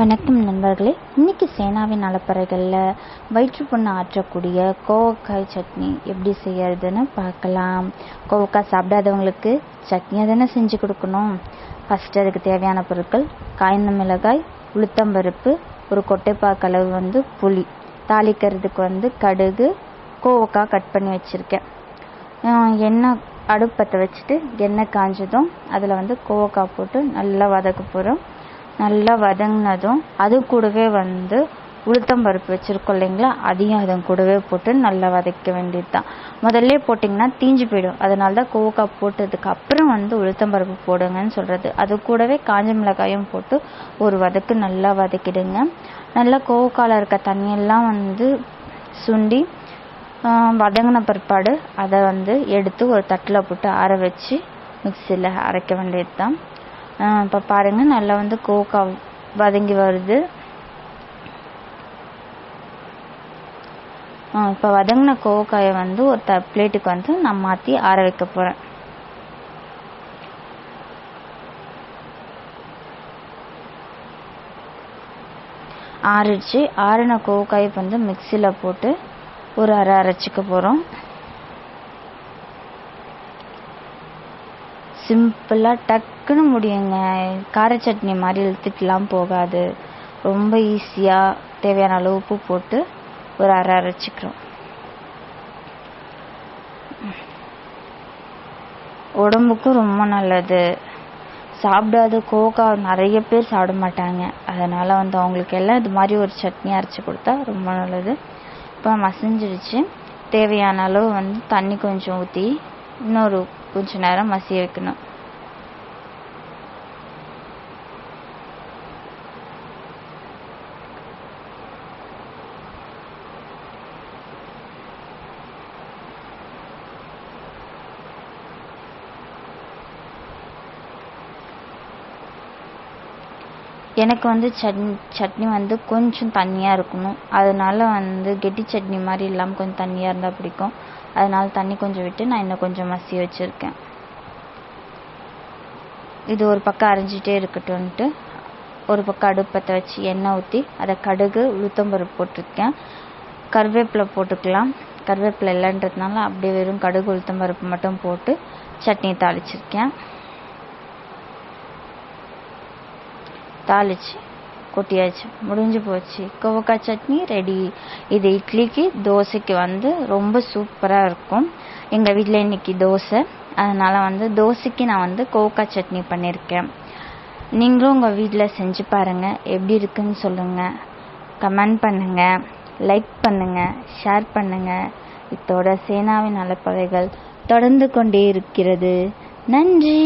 வணக்கம் நண்பர்களே. இன்னைக்கு சேனாவின் அலப்பறைகளில் வயிற்றுப்புண்ணை ஆற்றக்கூடிய கோவக்காய் சட்னி எப்படி செய்யறதுன்னு பார்க்கலாம். கோவக்காய் சாப்பிடாதவங்களுக்கு சட்னியாக தானே செஞ்சு கொடுக்கணும். ஃபஸ்ட்டு அதுக்கு தேவையான பொருட்கள் காய்ந்த மிளகாய் உளுத்தம்பருப்பு ஒரு கொட்டைப்பாக்களவு வந்து புளி. தாளிக்கிறதுக்கு வந்து கடுகு கோவக்காய் கட் பண்ணி வச்சுருக்கேன். எண்ணெய் அடுப்பத்தை வச்சுட்டு எண்ணெய் காஞ்சதும் அதில் வந்து கோவக்காய் போட்டு நல்லா வதக்க போகிறோம் நல்லா வதங்கினதும் அது கூடவே வந்து உளுத்தம் பருப்பு வச்சுருக்கோம் இல்லைங்களா? அதையும் அதன் கூடவே போட்டு நல்லா வதக்க வேண்டியது தான் முதல்ல போட்டிங்கன்னா தீஞ்சு போயிடும். அதனால தான் கோவக்காய் போட்டதுக்கு அப்புறம் வந்து உளுத்தம்பருப்பு போடுங்கன்னு சொல்கிறது அது கூடவே காஞ்ச மிளகாயும் போட்டு ஒரு வதக்கு நல்லா வதக்கிடுங்க. நல்லா கோவக்காயில் இருக்க தண்ணியெல்லாம் வந்து சுண்டி வதங்கின பிற்பாடு அதை வந்து எடுத்து ஒரு தட்டில் போட்டு ஆற வச்சு மிக்சியில் அரைக்க வேண்டியது தான் இப்போ பாருங்கள் நல்லா வந்து கோக்கா வதங்கி வருது. இப்போ வதங்கின கோவக்காயை வந்து ஒரு த பிளேட்டுக்கு வந்து நான் மாற்றி ஆற வைக்க போகிறேன் ஆறிடுச்சு. ஆறின கோவக்காயை வந்து மிக்சியில் போட்டு ஒரு அரை அரைச்சிக்க போகிறோம் சிம்பிளாக டக் டக்குன்னு முடியுங்க. கார சட்னி மாதிரி இழுத்துட்டுலாம் போகாது. ரொம்ப ஈஸியாக தேவையான அளவு உப்பு போட்டு ஒரு அரை அரைச்சிக்கிறோம். உடம்புக்கும் ரொம்ப நல்லது. சாப்பிடாத கோகா நிறைய பேர் சாப்பிட மாட்டாங்க. அதனால் வந்து அவங்களுக்கு எல்லாம் இது மாதிரி ஒரு சட்னி அரைச்சி கொடுத்தா ரொம்ப நல்லது. இப்போ மசிஞ்சிடுச்சு தேவையான அளவு வந்து தண்ணி கொஞ்சம் ஊற்றி இன்னொரு கொஞ்சம் நேரம் மசிய வைக்கணும். எனக்கு வந்து சட்னி சட்னி வந்து கொஞ்சம் தண்ணியாக இருக்கணும். அதனால வந்து கெட்டி சட்னி மாதிரி இல்லாமல் கொஞ்சம் தண்ணியாக இருந்தால் பிடிக்கும். அதனால தண்ணி கொஞ்சம் விட்டு நான் இன்னும் கொஞ்சம் மசி வச்சுருக்கேன். இது ஒரு பக்கம் அரைஞ்சிட்டே இருக்கட்டும்ன்ட்டு. ஒரு பக்கம் அடுப்பத்தை வச்சு எண்ணெய் ஊற்றி அதை கடுகு உளுத்தம்பருப்பு போட்டிருக்கேன். கருவேப்பிலை போட்டுக்கலாம். கருவேப்பிலை இல்லைன்றதுனால அப்படியே வெறும் கடுகு உளுத்தம்பருப்பு மட்டும் போட்டு சட்னி தாளிச்சிருக்கேன். தாளிச்சு கொட்டியாச்சு முடிஞ்சு போச்சு. கோவக்காய் சட்னி ரெடி இது இட்லிக்கு தோசைக்கு வந்து ரொம்ப சூப்பராக இருக்கும். எங்கள் வீட்டில் இன்னைக்கு தோசை. அதனால் வந்து தோசைக்கு நான் வந்து கோவக்காய் சட்னி பண்ணியிருக்கேன் நீங்களும் உங்கள் வீட்டில் செஞ்சு பாருங்கள் எப்படி இருக்குன்னு சொல்லுங்கள் கமெண்ட் பண்ணுங்கள் லைக் பண்ணுங்கள் ஷேர் பண்ணுங்கள் இத்தோட சேனாவின் நலப்பவைகள் தொடர்ந்து கொண்டே இருக்கிறது. நன்றி!